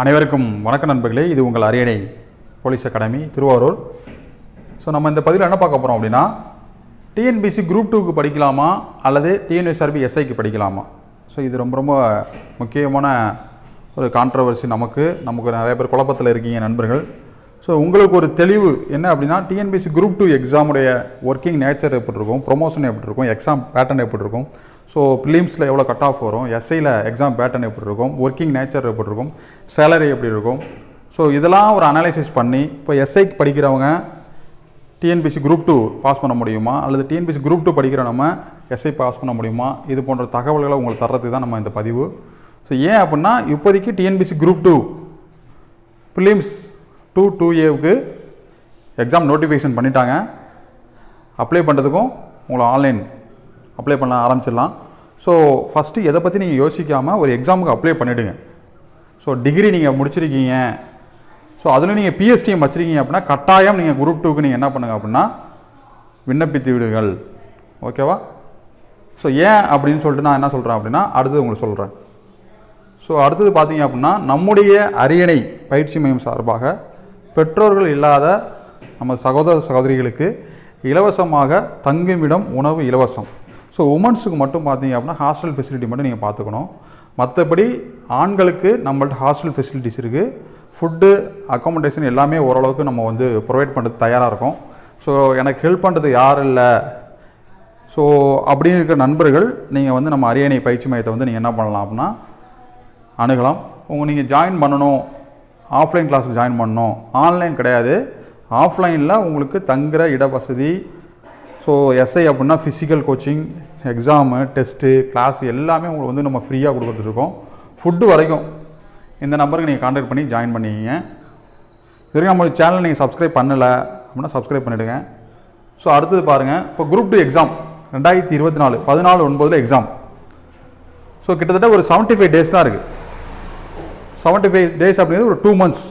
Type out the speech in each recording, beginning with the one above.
அனைவருக்கும் வணக்க நண்பர்களே இது உங்கள் அரியணை போலீஸ் அகாடமி திருவாரூர். ஸோ நம்ம இந்த பதிவில் என்ன பார்க்க போகிறோம் அப்படின்னா டிஎன்பிசி குரூப் டூக்கு படிக்கலாமா அல்லது டிஎன்எஸ்ஆர்பி எஸ்ஐக்கு படிக்கலாமா? ஸோ இது ரொம்ப ரொம்ப முக்கியமான ஒரு கான்ட்ரவர்சி நமக்கு. நமக்கு நிறைய பேர் குழப்பத்தில் இருக்கீங்க நண்பர்கள். ஸோ உங்களுக்கு ஒரு தெளிவு என்ன அப்படின்னா டிஎன்பிசி குரூப் டூ எக்ஸாமுடைய ஒர்க்கிங் நேச்சர் எப்படி இருக்கும்? ப்ரொமோஷன் எப்படி இருக்கும்? எக்ஸாம் பேட்டர்ன் எப்படி இருக்கும்? ஸோ ப்ரிலிம்ஸில் எவ்வளோ கட் ஆஃப் வரும்? எஸ்ஐயில் எக்ஸாம் பேட்டர்ன் எப்படி இருக்கும்? ஒர்க்கிங் நேச்சர் எப்படி இருக்கும்? சேலரி எப்படி இருக்கும்? ஸோ இதெல்லாம் ஒரு அனாலிசிஸ் பண்ணி இப்போ எஸ்ஐக்கு படிக்கிறவங்க டிஎன்பிசி குரூப் டூ பாஸ் பண்ண முடியுமா? அல்லது டிஎன்பிசி குரூப் டூ படிக்கிற நம்ம எஸ்ஐ பாஸ் பண்ண முடியுமா? இது போன்ற தகவல்களை உங்களுக்கு தர்றதுக்கு தான் நம்ம இந்த பதிவு. ஸோ ஏன் அப்படின்னா இப்போதைக்கு TNPSC group two prelims two two ஏவுக்கு exam notification பண்ணிட்டாங்க. அப்ளை பண்ணுறதுக்கும் உங்களை ஆன்லைன் அப்ளை பண்ண ஆரம்பிச்சிடலாம். ஸோ ஃபஸ்ட்டு எதை பற்றி நீங்கள் யோசிக்காமல் ஒரு எக்ஸாமுக்கு அப்ளை பண்ணிவிடுங்க ஸோ டிகிரி நீங்கள் முடிச்சிருக்கீங்க. ஸோ அதில் நீங்கள் பிஎஸ்டிஎம் வச்சுருக்கீங்க அப்படின்னா கட்டாயம் நீங்கள் குரூப் டூக்கு நீங்கள் என்ன பண்ணுங்கள் அப்படின்னா விண்ணப்பித்து விடுங்கள். ஓகேவா ஸோ ஏன் அப்படின்னு சொல்லிட்டு நான் என்ன சொல்கிறேன் அப்படின்னா அடுத்தது உங்களுக்கு சொல்கிறேன் ஸோ அடுத்தது பார்த்தீங்க அப்படின்னா நம்முடைய அரியணை பயிற்சி மையம் சார்பாக பெற்றோர்கள் இல்லாத நம்ம சகோதர சகோதரிகளுக்கு இலவசமாக தங்குமிடம் உணவு இலவசம். ஸோ உமன்ஸுக்கு மட்டும் பார்த்தீங்க அப்படின்னா ஹாஸ்டல் ஃபெசிலிட்டி மட்டும் நீங்கள் பார்த்துக்கணும். மற்றபடி ஆண்களுக்கு நம்மள்ட்ட ஹாஸ்டல் ஃபெசிலிட்டிஸ் இருக்குது ஃபுட்டு அக்காமடேஷன் எல்லாமே ஓரளவுக்கு நம்ம வந்து ப்ரொவைட் பண்ணுறது தயாராக இருக்கும். ஸோ எனக்கு ஹெல்ப் பண்ணுறது யாரும் இல்லை? ஸோ அப்படின்னு இருக்கிற நண்பர்கள் நீங்கள் வந்து நம்ம அரியணை பயிற்சி மையத்தை வந்து நீங்கள் என்ன பண்ணலாம் அப்படின்னா அணுகலாம். உங்கள் நீங்கள் ஜாயின் பண்ணணும். ஆஃப்லைன் கிளாஸுக்கு ஜாயின் பண்ணணும். ஆன்லைன் கிடையாது. ஆஃப்லைனில் உங்களுக்கு தங்குற இட வசதி ஸோ எஸ்ஐ அப்படின்னா physical coaching exam test class எல்லாமே உங்களுக்கு வந்து நம்ம ஃப்ரீயாக கொடுத்துட்ருக்கோம். ஃபுட்டு வரைக்கும் இந்த நம்பருக்கு நீங்கள் காண்டாக்ட் பண்ணி ஜாயின் பண்ணிக்கிங்க. இது வரைக்கும் நம்ம சேனல் நீங்கள் சப்ஸ்கிரைப் பண்ணலை அப்படின்னா சப்ஸ்கிரைப் பண்ணிவிடுங்க ஸோ அடுத்தது பாருங்கள் இப்போ குரூப் டூ எக்ஸாம் ரெண்டாயிரத்தி இருபத்தி நாலு பதினாலு ஒன்பதில் எக்ஸாம் ஸோ கிட்டத்தட்ட ஒரு செவன்ட்டி ஃபைவ் டேஸ் தான் இருக்குது செவன்ட்டி ஃபைவ் டேஸ் அப்படிங்கிறது ஒரு டூ மந்த்ஸ்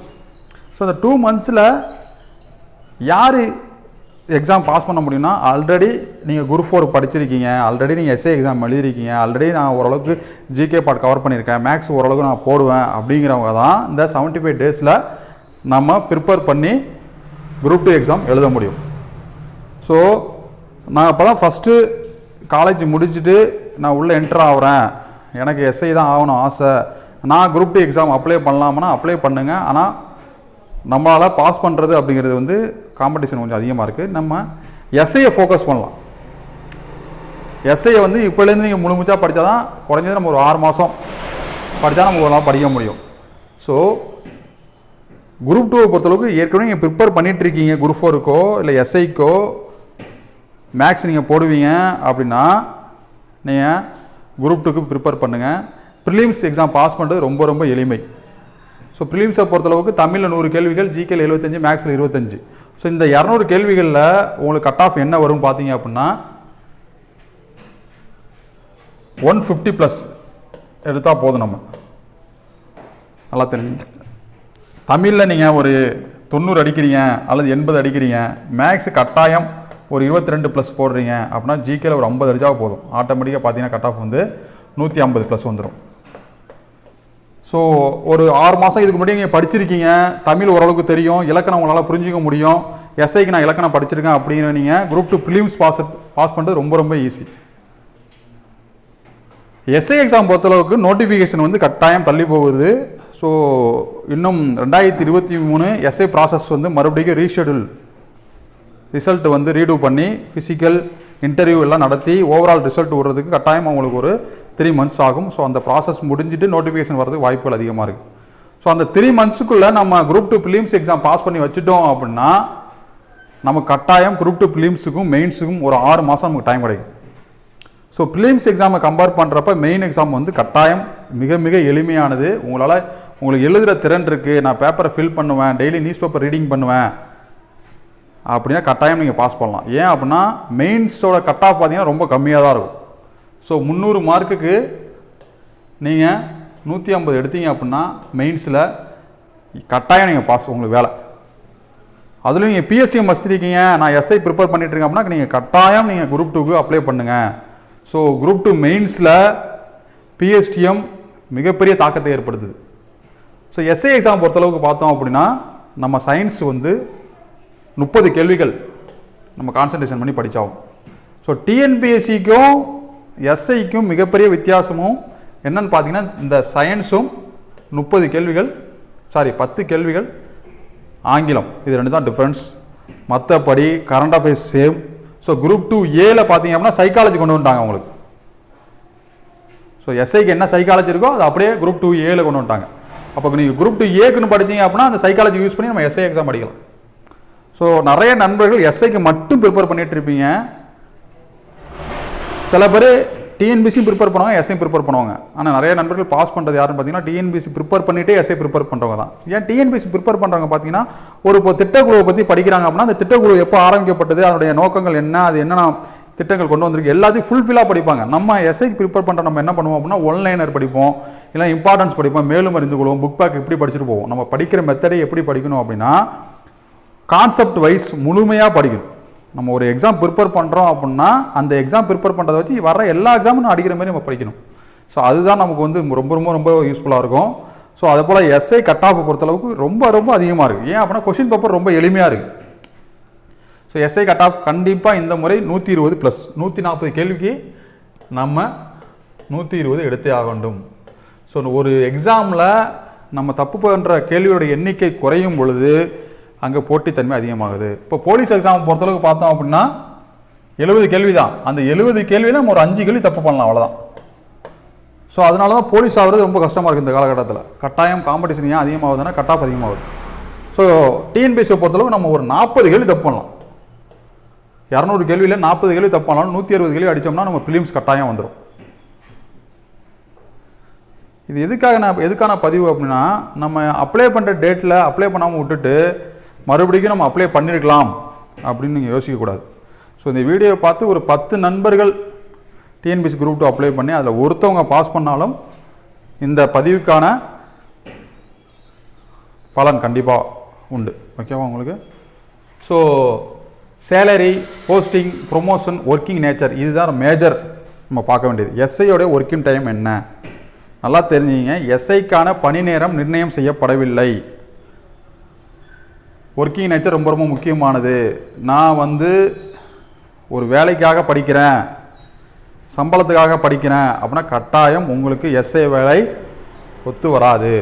ஸோ அந்த டூ மந்த்ஸில் யார் எக்ஸாம் பாஸ் பண்ண முடியும்னா ஆல்ரெடி நீங்கள் குரூப் ஃபோர் படிச்சிருக்கீங்க ஆல்ரெடி நீங்கள் எஸ்ஏ எக்ஸாம் எழுதிருக்கீங்க ஆல்ரெடி நான் ஓரளவுக்கு ஜிகே பார்ட் கவர் பண்ணியிருக்கேன் மேக்ஸ் ஓரளவுக்கு நான் போடுவேன் அப்படிங்கிறவங்க தான் இந்த செவன்ட்டி ஃபைவ் டேஸில் நம்ம ப்ரிப்பேர் பண்ணி குரூப் டூ எக்ஸாம் எழுத முடியும். ஸோ நான் அப்போ தான் ஃபஸ்ட்டு காலேஜ் முடிச்சுட்டு நான் உள்ளே என்டர் ஆகிறேன். எனக்கு எஸ்ஐ தான் ஆகணும் ஆசை. நான் குரூப் டூ எக்ஸாம் அப்ளை பண்ணலாம்னா அப்ளை பண்ணுங்கள் ஆனால் நம்மளால் பாஸ் பண்ணுறது அப்படிங்கிறது வந்து காம்படிஷன் கொஞ்சம் அதிகமாக இருக்குது நம்ம எஸ்ஐயை ஃபோக்கஸ் பண்ணலாம். எஸ்ஐயை வந்து இப்போலேருந்து நீங்கள் முழுமுச்சா படித்தா தான் குறைஞ்சது நம்ம ஒரு ஆறு மாதம் படித்தா நம்ம ஒரு நாள் படிக்க முடியும். ஸோ குரூப் டூவை பொறுத்தளவுக்கு ஏற்கனவே நீங்கள் ப்ரிப்பேர் பண்ணிகிட்ருக்கீங்க குரூப் ஃபோருக்கோ இல்லை எஸ்ஐக்கோ மேக்ஸ் நீங்கள் போடுவீங்க அப்படின்னா நீங்கள் குரூப் டூக்கு ப்ரிப்பேர் பண்ணுங்கள் ப்ரிலிம்ஸ் எக்ஸாம் பாஸ் பண்ணுறது ரொம்ப ரொம்ப எளிமை. ஸோ ப்ரிலிம்ஸை பொறுத்தளவுக்கு தமிழில் நூறு கேள்விகள் ஜிகேல எழுபத்தஞ்சு மேக்ஸில் இருபத்தஞ்சு ஸோ இந்த இரநூறு கேள்விகளில் உங்களுக்கு கட் ஆஃப் என்ன வரும்னு பார்த்தீங்க அப்படின்னா ஒன் ஃபிஃப்டி ப்ளஸ் எடுத்தால் போதும் நம்ம. நல்லா தெரியும் தமிழில் நீங்கள் ஒரு தொண்ணூறு அடிக்கிறீங்க அல்லது எண்பது அடிக்கிறீங்க மேக்ஸ் கட்டாயம் ஒரு இருபத்தி ரெண்டு ப்ளஸ் போடுறீங்க அப்படின்னா ஜிகேல ஒரு ஐம்பது அடிச்சா போதும். ஆட்டோமேட்டிக்காக பார்த்தீங்கன்னா கட் ஆஃப் வந்து நூற்றி ஐம்பது ப்ளஸ் வந்துடும் ஸோ ஒரு ஆறு மாதம் இதுக்கு முன்னாடி நீங்கள் படிச்சிருக்கீங்க. தமிழ் ஓரளவுக்கு தெரியும். இலக்கணம் உங்களால் புரிஞ்சிக்க முடியும். எஸ்ஐக்கு நான் இலக்கணம் படிச்சிருக்கேன் அப்படின்னு நீங்கள் group two prelims pass pass பண்ணுறது ரொம்ப ரொம்ப ஈஸி எஸ்ஐ எக்ஸாம் பொறுத்தளவுக்கு நோட்டிஃபிகேஷன் வந்து கட்டாயம் தள்ளி போகுது. ஸோ இன்னும் ரெண்டாயிரத்தி இருபத்தி மூணு எஸ்ஐ ப்ராசஸ் வந்து மறுபடியும் ரீஷெடியூல் ரிசல்ட் வந்து ரீடூ பண்ணி ஃபிசிக்கல் இன்டர்வியூ எல்லாம் நடத்தி ஓவரால் ரிசல்ட் விடுறதுக்கு கட்டாயம் அவங்களுக்கு ஒரு த்ரீ மந்த்ஸ் ஆகும். ஸோ அந்த ப்ராசஸ் முடிஞ்சுட்டு நோட்டிஃபிகேஷன் வரதுக்கு வாய்ப்புகள் அதிகமாக இருக்குது ஸோ அந்த த்ரீ மந்த்ஸுக்குள்ளே நம்ம group two prelims exam pass பண்ணி வச்சுட்டோம் அப்படின்னா நம்ம கட்டாயம் குரூப் டூ ப்ரிலிம்ஸுக்கும் மெயின்ஸுக்கும் ஒரு ஆறு மாதம் நமக்கு டைம் கிடைக்கும். ஸோ ப்ரிலிம்ஸ் எக்ஸாமை கம்பேர் பண்ணுறப்ப மெயின் எக்ஸாம் வந்து கட்டாயம் மிக மிக எளிமையானது. உங்களால் உங்களுக்கு எழுதுகிற திறன் இருக்குது நான் பேப்பரை ஃபில் பண்ணுவேன். டெய்லி நியூஸ் பேப்பர் ரீடிங் பண்ணுவேன். அப்படின்னா கட்டாயம் நீங்கள் பாஸ் பண்ணலாம். ஏன் அப்படின்னா மெயின்ஸோட கட் ஆஃப் பார்த்தீங்கன்னா ரொம்ப கம்மியாக தான் இருக்கும். ஸோ முந்நூறு மார்க்குக்கு நீங்கள் நூற்றி ஐம்பது எடுத்தீங்க அப்படின்னா மெயின்ஸில் கட்டாயம் நீங்கள் பாஸ் உங்களுக்கு வேலை. அதில் நீங்கள் பிஎஸ்டிஎம் வச்சிருக்கீங்க நான் எஸ்ஐ ப்ரிப்பேர் பண்ணிட்டு இருக்கேன் அப்படின்னா நீங்கள் கட்டாயம் நீங்கள் குரூப் டூக்கு அப்ளை பண்ணுங்கள் ஸோ குரூப் டூ மெயின்ஸில் பிஎஸ்டிஎம் மிகப்பெரிய தாக்கத்தை ஏற்படுத்துது. ஸோ எஸ்ஐ எக்ஸாம் பொறுத்தளவுக்கு பார்த்தோம் அப்படின்னா நம்ம சயின்ஸ் வந்து முப்பது கேள்விகள் நம்ம கான்சன்ட்ரேஷன் பண்ணி படித்தாகும் ஸோ டிஎன்பிஎஸ்சிக்கும் எஸ்ஐக்கும் மிகப்பெரிய வித்தியாசமும் என்னன்னு பார்த்தீங்கன்னா இந்த சயின்ஸும் முப்பது கேள்விகள் சாரி பத்து கேள்விகள். ஆங்கிலம் இது ரெண்டு தான் டிஃப்ரென்ஸ் மற்றபடி current affairs same so group two ஏல பார்த்தீங்க அப்படின்னா சைக்காலஜி கொண்டு வந்துட்டாங்க உங்களுக்கு ஸோ எஸ்ஐக்கு என்ன சைக்காலஜி இருக்கோ அது அப்படியே குரூப் டூ ஏல கொண்டு வந்துட்டாங்க. அப்போ நீங்கள் குரூப் டூ ஏக்குன்னு படிச்சீங்க அப்படின்னா அந்த சைக்காலஜி யூஸ் பண்ணி நம்ம எஸ்ஐ எக்ஸாம் படிக்கலாம் ஸோ நிறைய நண்பர்கள் எஸ்ஐக்கு மட்டும் ப்ரிப்பேர் பண்ணிட்டு இருப்பீங்க. சில பேர் டிஎன்பிசி ப்ரிப்பேர் பண்ணுவாங்க எஸ்ஐ ப்ரிப்பேர் பண்ணுவாங்க. ஆனால் நிறைய நண்பர்கள் பாஸ் பண்ணுறது யாருன்னு பார்த்தீங்கன்னா டிஎன்பிசி ப்ரிப்பேர் பண்ணிட்டே எஸ்ஐ ப்ரிப்பேர் பண்ணுறவங்க தான். ஏன் டிஎன்பிசி ப்ரிப்பேர் பண்ணுறவங்க பார்த்தீங்கன்னா ஒரு இப்போ திட்டக்குழுவை பற்றி படிக்கிறாங்க அப்படின்னா அந்த திட்டக்குழு எப்போ ஆரம்பிக்கப்பட்டது அதனுடைய நோக்கங்கள் என்ன அது என்னென்ன திட்டங்கள் கொண்டு வந்திருக்கு எல்லாத்தையும் ஃபுல்ஃபில்லாக படிப்பாங்க. நம்ம எஸ்ஐக்கு ப்ரிப்பேர் பண்ணுற நம்ம என்ன பண்ணுவோம் அப்படின்னா ஒன்லைனர் படிப்போம் இல்லை இம்பார்ட்டன்ஸ் படிப்போம் மேலும் அறிந்து கொள்வோம் புக் பேக் எப்படி படிச்சுட்டு போவோம். நம்ம படிக்கிற மெத்தடை எப்படி படிக்கணும் அப்படின்னா கான்செப்ட் வைஸ் முழுமையாக படிக்கணும். நம்ம ஒரு எக்ஸாம் ப்ரிப்பேர் பண்ணுறோம் அப்படின்னா அந்த எக்ஸாம் ப்ரிப்பேர் பண்ணுறதை வச்சு வர எல்லா எக்ஸாமும் அடிக்கிற மாதிரி நம்ம படிக்கணும். ஸோ அதுதான் நமக்கு வந்து ரொம்ப ரொம்ப ரொம்ப யூஸ்ஃபுல்லாக இருக்கும். ஸோ அதே போல் எஸ்ஐ கட் ஆஃப் பொறுத்தளவுக்கு ரொம்ப ரொம்ப அதிகமாக இருக்குது ஏன் அப்படின்னா கொஷின் பேப்பர் ரொம்ப எளிமையாக இருக்குது ஸோ எஸ்ஐ கட் ஆஃப் கண்டிப்பாக இந்த முறை நூற்றி இருபது ப்ளஸ் நூற்றி நாற்பது கேள்விக்கு நம்ம நூற்றி இருபது எடுத்தே ஆக வேண்டும் ஸோ ஒரு எக்ஸாமில் நம்ம தப்பு பண்ணுற கேள்வியோட எண்ணிக்கை குறையும் பொழுது அங்கே போட்டித்தன்மை அதிகமாகுது. இப்போ போலீஸ் எக்ஸாம் பொறுத்தளவுக்கு பார்த்தோம் அப்படின்னா எழுபது கேள்வி தான் அந்த எழுபது கேள்வியில் நம்ம ஒரு அஞ்சு கேள்வி தப்பு பண்ணலாம் அவ்வளோதான் ஸோ அதனால தான் போலீஸ் ஆகிறது ரொம்ப கஷ்டமாக இருக்குது இந்த காலகட்டத்தில். கட்டாயம் காம்படிஷன் ஏன் அதிகமாகுதுன்னா கட்டாப் அதிகமாகுது. ஸோ டிஎன்பிஎஸ்சியை பொறுத்தளவுக்கு நம்ம ஒரு நாற்பது கேள்வி தப்பு பண்ணலாம். இரநூறு கேள்வியில் நாற்பது கேள்வி தப்பு பண்ணலாம் நூற்றி அறுபது கேள்வி அடித்தோம்னா நம்ம ஃபிலிம்ஸ் கட்டாயம் வந்துடும் இது எதுக்காக நான் எதுக்கான பதிவு அப்படின்னா நம்ம அப்ளை பண்ணுற டேட்டில் அப்ளை பண்ணாமல் விட்டுட்டு மறுபடியும் நம்ம அப்ளை பண்ணியிருக்கலாம் அப்படின்னு நீங்கள் யோசிக்கக்கூடாது ஸோ இந்த வீடியோவை பார்த்து ஒரு பத்து நண்பர்கள் டிஎன்பிசி குரூப் டூ அப்ளை பண்ணி அதில் ஒருத்தவங்க பாஸ் பண்ணாலும் இந்த பதிவுக்கான பலன் கண்டிப்பாக உண்டு. ஓகேவா உங்களுக்கு? So salary posting promotion working nature இதுதான் மேஜர் நம்ம பார்க்க வேண்டியது. எஸ்ஐயோட ஒர்க்கிங் டைம் என்ன? நல்லா தெரிஞ்சுங்க எஸ்ஐக்கான பணி நேரம் நிர்ணயம் செய்யப்படவில்லை. ஒர்க்கிங் நேச்சர் ரொம்ப ரொம்ப முக்கியமானது. நான் வந்து ஒரு வேலைக்காக படிக்கிறேன் சம்பளத்துக்காக படிக்கிறேன் அப்படின்னா கட்டாயம் உங்களுக்கு எஸ்ஐ வேலை ஒத்து வராது.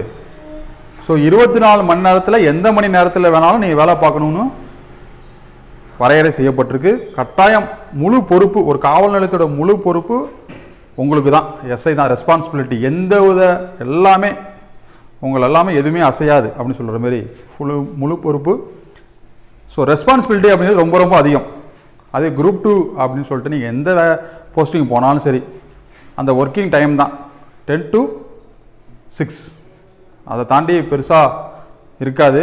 ஸோ இருபத்தி நாலு மணி நேரத்தில் எந்த மணி நேரத்தில் வேணாலும் நீங்கள் வேலை பார்க்கணும்னு வரையறை செய்யப்பட்டிருக்கு. கட்டாயம் முழு பொறுப்பு ஒரு காவல் நிலையத்தோட முழு பொறுப்பு உங்களுக்கு தான். எஸ்ஐ தான் ரெஸ்பான்சிபிலிட்டி எந்த வித எல்லாமே உங்கள் எல்லாமே எதுவுமே அசையாது அப்படின்னு சொல்கிற மாதிரி ஃபுல் முழு பொறுப்பு. ஸோ ரெஸ்பான்சிபிலிட்டி அப்படிங்கிறது ரொம்ப ரொம்ப அதிகம். அதே குரூப் டூ அப்படின்னு சொல்லிட்டு நீங்கள் எந்த போஸ்டிங் போனாலும் சரி அந்த ஒர்க்கிங் டைம் தான். டென் டு சிக்ஸ் அதை தாண்டி பெருசாக இருக்காது.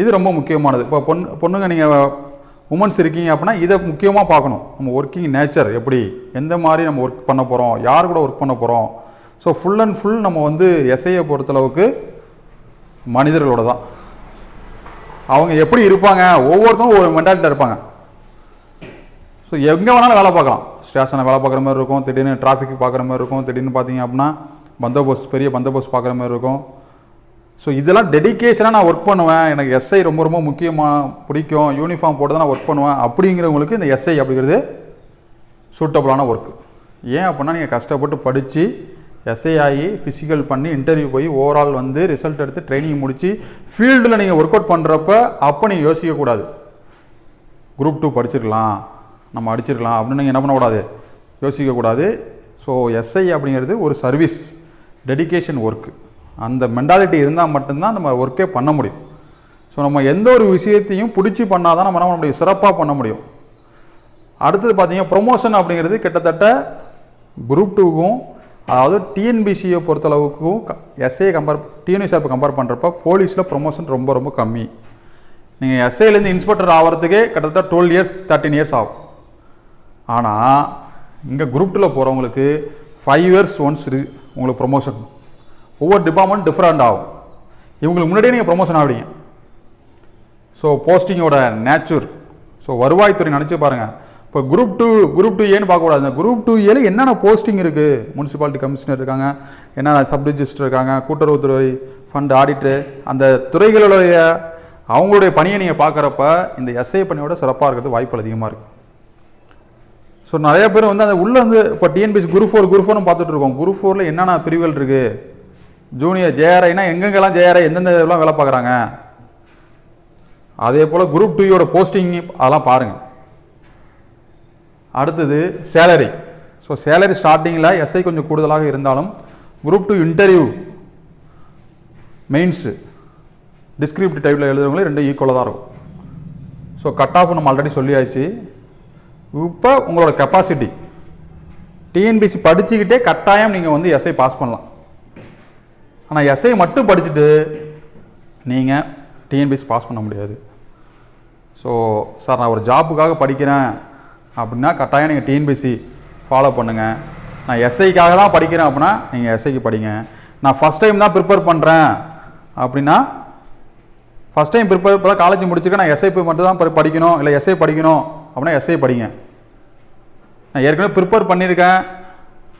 இது ரொம்ப முக்கியமானது. இப்போ பொண்ணு பொண்ணுங்க நீங்கள் உமன்ஸ் இருக்கீங்க அப்படின்னா இதை முக்கியமாக பார்க்கணும். நம்ம ஒர்க்கிங் நேச்சர் எப்படி எந்த மாதிரி நம்ம ஒர்க் பண்ண போகிறோம் யார் கூட ஒர்க் பண்ண போகிறோம் ஸோ ஃபுல் அண்ட் ஃபுல் நம்ம வந்து எஸ்ஐயை பொறுத்தளவுக்கு மனிதர்களோட தான். அவங்க எப்படி இருப்பாங்க? ஒவ்வொருத்தரும் ஒரு மென்டாலிட்டியில் இருப்பாங்க. ஸோ எங்கே வேணாலும் வேலை பார்க்கலாம். ஸ்டேஷனை வேலை பார்க்குற மாதிரி இருக்கும். திடீர்னு டிராஃபிக் பார்க்குற மாதிரி இருக்கும். திடீர்னு பார்த்தீங்க அப்படின்னா பந்தோபஸ்த் பெரிய பந்தோபஸ்த் பார்க்குற மாதிரி இருக்கும். ஸோ இதெல்லாம் டெடிகேஷனாக நான் ஒர்க் பண்ணுவேன். எனக்கு எஸ்ஐ ரொம்ப ரொம்ப முக்கியமாக பிடிக்கும். யூனிஃபார்ம் போட்டு தான் நான் ஒர்க் பண்ணுவேன். அப்படிங்கிறவங்களுக்கு இந்த எஸ்ஐ அப்படிங்கிறது சூட்டபுளான ஒர்க்கு ஏன் அப்படின்னா நீங்கள் கஷ்டப்பட்டு படித்து எஸ்ஐ ஆகி ஃபிசிக்கல் பண்ணி இன்டர்வியூ போய் ஓவரால் வந்து ரிசல்ட் எடுத்து ட்ரைனிங் முடித்து ஃபீல்டில் நீங்கள் ஒர்க் அவுட் பண்ணுறப்ப அப்போ நீங்கள் யோசிக்கக்கூடாது குரூப் டூ படிச்சிருக்கலாம் நம்ம அடிச்சிருக்கலாம் அப்படின்னு நீங்கள் என்ன பண்ணக்கூடாது? யோசிக்கக்கூடாது ஸோ எஸ்ஐ அப்படிங்கிறது ஒரு சர்வீஸ் டெடிகேஷன் ஒர்க்கு அந்த மென்டாலிட்டி இருந்தால் மட்டும்தான் நம்ம ஒர்க்கே பண்ண முடியும். ஸோ நம்ம எந்த ஒரு விஷயத்தையும் பிடிச்சி பண்ணால் தான் நம்ம என்ன பண்ண முடியும்? சிறப்பாக பண்ண முடியும். அடுத்தது பார்த்தீங்கன்னா ப்ரொமோஷன் அப்படிங்கிறது கிட்டத்தட்ட குரூப் டூக்கும் அதாவது டிஎன்பிசியை பொறுத்தளவுக்கும் எஸ்ஐ கம்பேர் டிஎன்பிசிஆர்ப்பை கம்பேர் பண்ணுறப்ப போலீஸில் ப்ரொமோஷன் ரொம்ப ரொம்ப கம்மி. நீங்கள் எஸ்ஐலேருந்து இன்ஸ்பெக்டர் ஆகிறதுக்கே கிட்டத்தட்ட டுவெல் இயர்ஸ் தேர்ட்டின் இயர்ஸ் ஆகும். ஆனால் இங்கே குரூப் டூவில் போகிறவங்களுக்கு ஃபைவ் இயர்ஸ் ஒன்ஸ் உங்களுக்கு ப்ரொமோஷன் ஒவ்வொரு டிபார்ட்மெண்ட் டிஃப்ரெண்ட் ஆகும். இவங்களுக்கு முன்னாடியே நீங்கள் ப்ரொமோஷன் ஆகிடுங்க ஸோ போஸ்டிங்கோட நேச்சர் ஸோ வருவாய்த்துறை நினச்சி பாருங்கள் இப்போ குரூப் டூ குரூப் டூ ஏன்னு பார்க்கக்கூடாது. இந்த குரூப் டூ ஏல என்னென்ன போஸ்டிங் இருக்குது முனிசிபாலிட்டி கமிஷனர் இருக்காங்க. என்ன சப் ரிஜிஸ்டர் இருக்காங்க? கூட்டுறவுத்துறை ஃபண்ட் ஆடிட்டு அந்த துறைகளுடைய அவங்களுடைய பணியை நீங்கள் பார்க்குறப்ப இந்த எஸ்ஐ பணியோட சிறப்பாக இருக்கிறது வாய்ப்புகள் அதிகமாக இருக்குது ஸோ நிறைய பேர் வந்து அந்த உள்ளே வந்து இப்போ டிஎன்பிசி குரூப் ஃபோர் குரூப் ஃபோர்னு பார்த்துட்டு இருக்கோம். குரூப் ஃபோரில் என்னென்ன பிரிவுகள் இருக்குது ஜூனியர் ஜேஆர்ஐனா எங்கெங்கெல்லாம் ஜேஆர்ஐ எந்தெந்த இதெல்லாம் வேலை பார்க்குறாங்க? அதே போல் குரூப் டூயோட போஸ்டிங் அதெல்லாம் பாருங்கள் அடுத்தது சேலரி ஸோ சேலரி ஸ்டார்டிங்கில் எஸ்ஐ கொஞ்சம் கூடுதலாக இருந்தாலும் group two interview mains descriptive டைப்பில் எழுதுறவங்களே ரெண்டும் ஈக்குவலாக தான் இருக்கும். ஸோ கட் ஆஃப் நம்ம ஆல்ரெடி சொல்லியாச்சு. இப்போ உங்களோட கெப்பாசிட்டி டிஎன்பிசி படிச்சுக்கிட்டே கட்டாயம் நீங்கள் வந்து எஸ்ஐ பாஸ் பண்ணலாம். ஆனால் எஸ்ஐ மட்டும் படிச்சுட்டு நீங்கள் டிஎன்பிசி பாஸ் பண்ண முடியாது. ஸோ சார் நான் ஒரு ஜாப்புக்காக படிக்கிறேன். அப்படின்னா கட்டாயம் நீங்கள் டிஎன்பிசி ஃபாலோ பண்ணுங்கள் நான் எஸ்ஐக்காக தான் படிக்கிறேன் அப்படின்னா நீங்கள் எஸ்ஐக்கு படிங்க. நான் ஃபஸ்ட் டைம் தான் ப்ரிப்பேர் பண்ணுறேன் அப்படின்னா ஃபஸ்ட் டைம் ப்ரிப்பேர் இப்போ தான் காலேஜ் முடிச்சிருக்கேன். நான் எஸ்ஐ மட்டும் தான் படிக்கணும். இல்லை எஸ்ஐ படிக்கணும் அப்படின்னா எஸ்ஐ படிங்க. நான் ஏற்கனவே ப்ரிப்பேர் பண்ணியிருக்கேன்.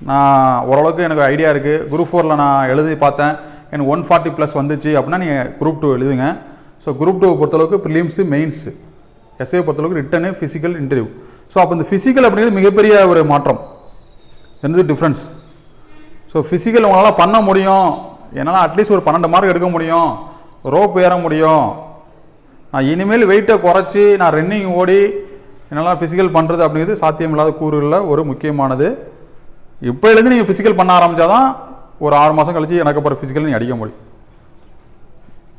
நான் ஓரளவுக்கு எனக்கு ஐடியா இருக்குது குரூப் ஃபோரில் நான் எழுதி பார்த்தேன். எனக்கு ஒன் ஃபார்ட்டி ப்ளஸ் வந்துச்சு அப்படின்னா நீங்கள் குரூப் டூ எழுதுங்க. ஸோ குரூப் டூ பொறுத்தளவுக்கு ப்ரிலிம்ஸு மெயின்ஸு எஸ்ஏ பொறுத்தளவுக்கு ரிட்டனு ஃபிசிக்கல் இன்டர்வியூ ஸோ அப்போ இந்த ஃபிசிக்கல் அப்படிங்கிறது மிகப்பெரிய ஒரு மாற்றம். என்னது டிஃப்ரென்ஸ் ஸோ ஃபிசிக்கல் உங்களால் பண்ண முடியும். என்னால் அட்லீஸ்ட் ஒரு பன்னெண்டு மார்க் எடுக்க முடியும். ரோப் ஏற முடியும். நான் இனிமேல் வெயிட்டை குறைச்சி நான் ரன்னிங் ஓடி என்னால் ஃபிசிக்கல் பண்ணுறது அப்படிங்கிறது சாத்தியமில்லாத கூறுகளில் ஒரு முக்கியமானது. இப்போலேருந்து நீங்கள் ஃபிசிக்கல் பண்ண ஆரம்பித்தாதான் ஒரு ஆறு மாதம் கழித்து எனக்கு அப்புறம் ஃபிசிக்கல் நீங்கள் அடிக்க முடியும்.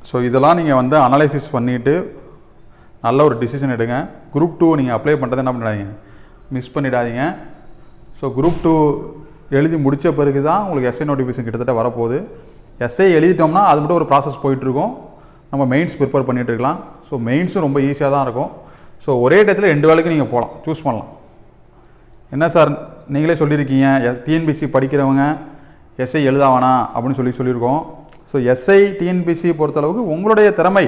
ஸோ இதெல்லாம் நீங்கள் வந்து அனலைசிஸ் பண்ணிவிட்டு நல்ல ஒரு டிசிஷன் எடுங்க. குரூப் டூ நீங்கள் அப்ளை பண்ணுறது என்ன பண்ணிடாதீங்க மிஸ் பண்ணிடாதீங்க. ஸோ குரூப் டூ எழுதி முடித்த பிறகு தான் உங்களுக்கு எஸ்ஐ நோட்டிஃபிகேஷன் கிட்டத்தட்ட வரப்போகுது. எஸ்ஐ எழுதிட்டோம்னா அது மட்டும் ஒரு ப்ராசஸ் போயிட்டுருக்கும். நம்ம மெயின்ஸ் ப்ரிப்பேர் பண்ணிகிட்ருக்கலாம் இருக்கலாம். ஸோ மெயின்ஸும் ரொம்ப ஈஸியாக தான் இருக்கும். ஸோ ஒரே டயத்தில் ரெண்டு வேலைக்கு நீங்கள் போகலாம். சூஸ் பண்ணலாம். என்ன சார் நீங்களே சொல்லியிருக்கீங்க. எஸ் டிஎன்பிசி படிக்கிறவங்க எஸ்ஐ எழுதாவானா அப்படின்னு சொல்லி சொல்லியிருக்கோம். ஸோ எஸ்ஐ டிஎன்பிசி பொறுத்தளவுக்கு உங்களுடைய திறமை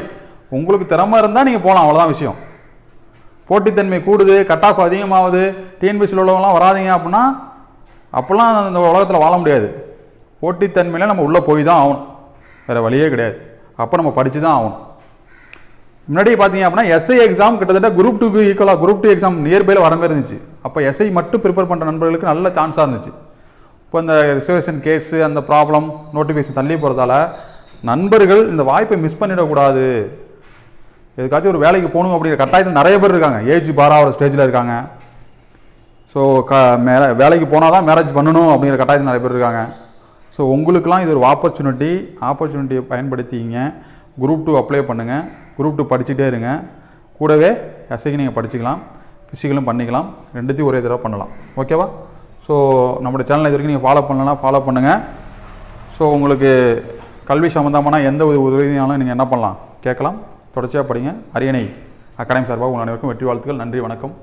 உங்களுக்கு திறமை இருந்தால் நீங்கள் போகலாம் அவ்வளோதான் விஷயம். போட்டித்தன்மை கூடுது கட் ஆஃப் அதிகமாகுது டிஎன்பிசியில் உள்ளவங்களாம் வராதீங்க அப்படின்னா அப்போல்லாம் இந்த உலகத்தில் வாழ முடியாது. போட்டித்தன்மையில் நம்ம உள்ளே போய் தான் ஆகணும். வேறு வழியே கிடையாது. அப்போ நம்ம படித்து தான் ஆகணும். முன்னாடி பார்த்தீங்க அப்படின்னா எஸ்ஐ எக்ஸாம் கிட்டத்தட்ட குரூப் டூக்கு ஈக்குவலாக குரூப் டூ எக்ஸாம் நியர்பையில் வர மாதிரி இருந்துச்சு. அப்போ எஸ்ஐ மட்டும் ப்ரிப்பேர் பண்ணுற நண்பர்களுக்கு நல்ல சான்ஸாக இருந்துச்சு. இப்போ இந்த ரிசர்வேஷன் கேஸு அந்த ப்ராப்ளம் நோட்டிஃபிகேஷன் தள்ளி போகிறதால நண்பர்கள் இந்த வாய்ப்பை மிஸ் பண்ணிடக்கூடாது. எதுக்காச்சும் ஒரு வேலைக்கு போகணும் அப்படிங்கிற கட்டாயத்தில் நிறைய பேர் இருக்காங்க. ஏஜ் பாராகிற ஸ்டேஜில் இருக்காங்க. ஸோ க மேரே வேலைக்கு போனால் தான் மேரேஜ் பண்ணணும் அப்படிங்கிற கட்டாயத்தில் நிறைய பேர் இருக்காங்க. ஸோ உங்களுக்கெல்லாம் இது ஒரு ஆப்பர்ச்சுனிட்டி ஆப்பர்ச்சுனிட்டியை பயன்படுத்திங்க குரூப் டூ அப்ளை பண்ணுங்கள் குரூப் டூ படிச்சுட்டே இருங்க. கூடவே எஸ்ஐக்கு நீங்கள் படிச்சுக்கலாம். ஃபிசிக்கலும் பண்ணிக்கலாம். ரெண்டுத்தையும் ஒரே தடவை பண்ணலாம். ஓகேவா ஸோ நம்மளோட சேனல் இது வரைக்கும் நீங்கள் ஃபாலோ பண்ணலன்னா ஃபாலோ பண்ணுங்கள் ஸோ உங்களுக்கு கல்வி சம்மந்தமான எந்த ஒரு உதவியாலும் நீங்கள் என்ன பண்ணலாம்? கேட்கலாம். தொடர்ச்சியாக படிங்க. அரியணை அகாடமி சார்பாக உங்கள் அனைவருக்கும் வெற்றி வாழ்த்துக்கள். நன்றி வணக்கம்.